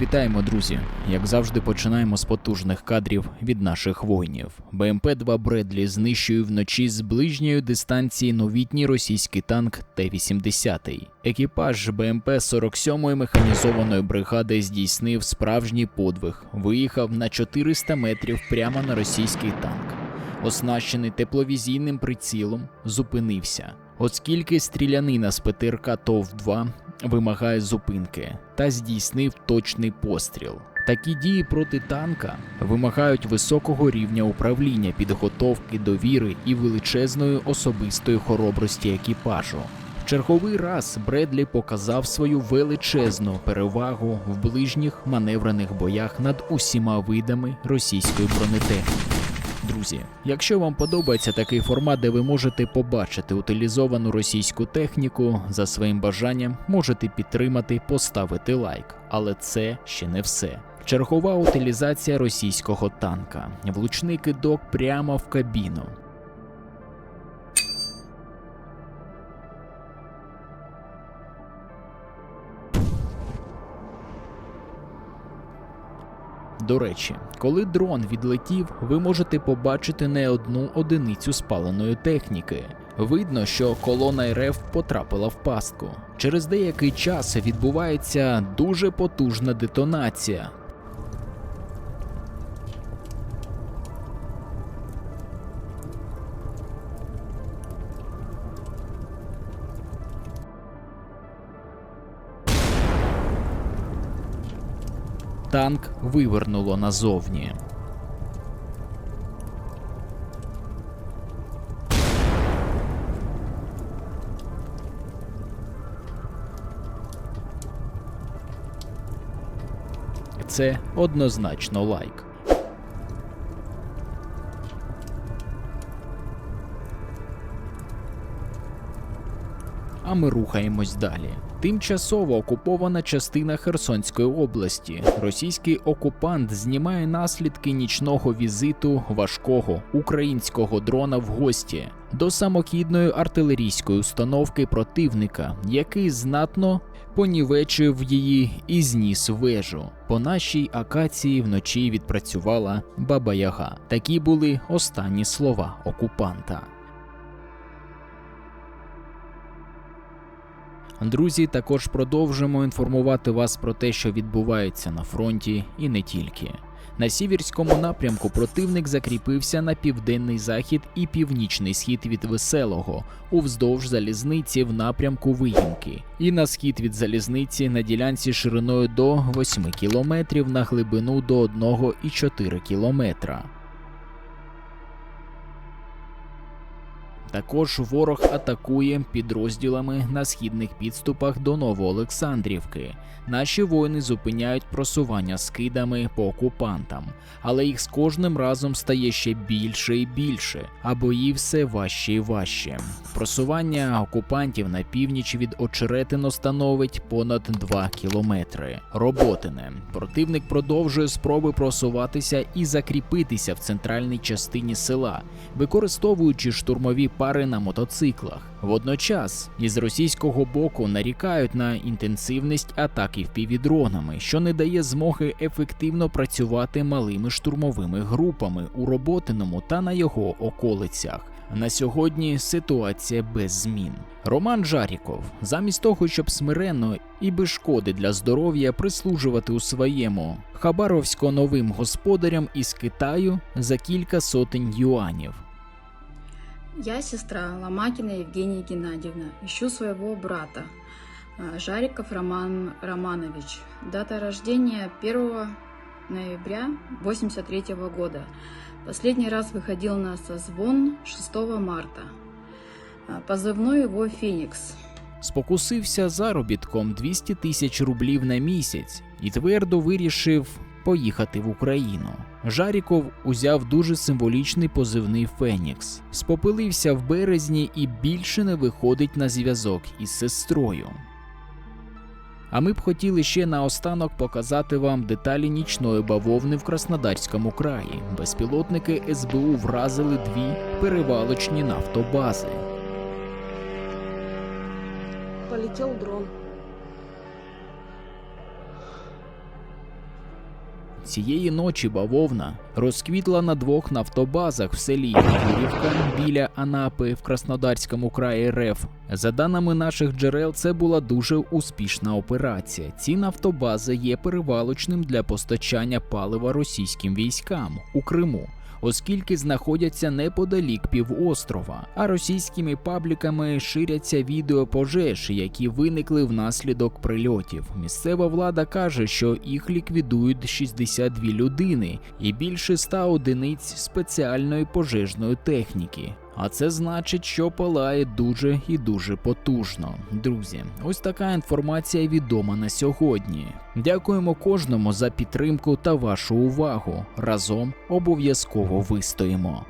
Вітаємо, друзі! Як завжди, починаємо з потужних кадрів від наших воїнів. БМП-2 Бредлі знищує вночі з ближньої дистанції новітній російський танк Т-80. Екіпаж БМП 47-ї механізованої бригади здійснив справжній подвиг. Виїхав на 400 метрів прямо на російський танк. Оснащений тепловізійним прицілом, зупинився. Оскільки стрілянина з ПТРК ТОВ-2 вимагає зупинки та здійснив точний постріл. Такі дії проти танка вимагають високого рівня управління, підготовки, довіри і величезної особистої хоробрості екіпажу. В черговий раз Бредлі показав свою величезну перевагу в ближніх маневрених боях над усіма видами російської бронетехніки. Друзі, якщо вам подобається такий формат, де ви можете побачити утилізовану російську техніку за своїм бажанням, можете підтримати, поставити лайк. Але це ще не все. Чергова утилізація російського танка, влучний кидок прямо в кабіну. До речі, коли дрон відлетів, ви можете побачити не одну одиницю спаленої техніки. Видно, що колона РФ потрапила в пастку. Через деякий час відбувається дуже потужна детонація. Танк вивернуло назовні. Це однозначно лайк. А ми рухаємось далі. Тимчасово окупована частина Херсонської області. Російський окупант знімає наслідки нічного візиту важкого українського дрона в гості до самохідної артилерійської установки противника, який знатно понівечив її і зніс вежу. По нашій акації вночі відпрацювала Баба Яга. Такі були останні слова окупанта. Друзі, також продовжимо інформувати вас про те, що відбувається на фронті, і не тільки. На сіверському напрямку противник закріпився на південний захід і північний схід від веселого, уздовж залізниці в напрямку Виїмки, і на схід від залізниці на ділянці шириною до 8 кілометрів на глибину до 1,4 кілометра. Також ворог атакує підрозділами на східних підступах до Новоолександрівки. Наші воїни зупиняють просування скидами по окупантам, але їх з кожним разом стає ще більше і більше, а бої все важче і важче. Просування окупантів на північ від Очеретино становить понад 2 кілометри. Роботине противник продовжує спроби просуватися і закріпитися в центральній частині села, використовуючи штурмові пари на мотоциклах. Водночас із російського боку нарікають на інтенсивність атаки впівдронами, що не дає змоги ефективно працювати малими штурмовими групами у роботиному та на його околицях. На сьогодні ситуація без змін. Роман Жаріков, замість того, щоб смиренно і без шкоди для здоров'я прислужувати у своєму хабаровсько новим господарям із Китаю за кілька сотень юанів. Я сестра Ломакина Евгения Геннадьевна. Ищу своего брата. Жариков Роман Романович. Дата рождения 1 ноября 83 года. Последний раз выходил на созвон 6 марта. Позывной его «Феникс». Спокусився заробітком 200 тисяч рублів на місяць і твердо вирішив поїхати в Україну. Жаріков узяв дуже символічний позивний Фенікс, спопилився в березні і більше не виходить на зв'язок із сестрою. А ми б хотіли ще наостанок показати вам деталі нічної бавовни в Краснодарському краї. Безпілотники СБУ вразили дві перевалочні нафтобази. Полетел дрон. Цієї ночі бавовна розквітла на двох нафтобазах в селі Юрівка біля Анапи в Краснодарському краї РФ. За даними наших джерел, це була дуже успішна операція. Ці нафтобази є перевалочним для постачання палива російським військам у Криму. Оскільки знаходяться неподалік півострова, а російськими пабліками ширяться відео пожеж, які виникли внаслідок прильотів. Місцева влада каже, що їх ліквідують 62 людини і більше 100 одиниць спеціальної пожежної техніки. А це значить, що палає дуже і дуже потужно. Друзі, ось така інформація відома на сьогодні. Дякуємо кожному за підтримку та вашу увагу. Разом обов'язково вистоїмо.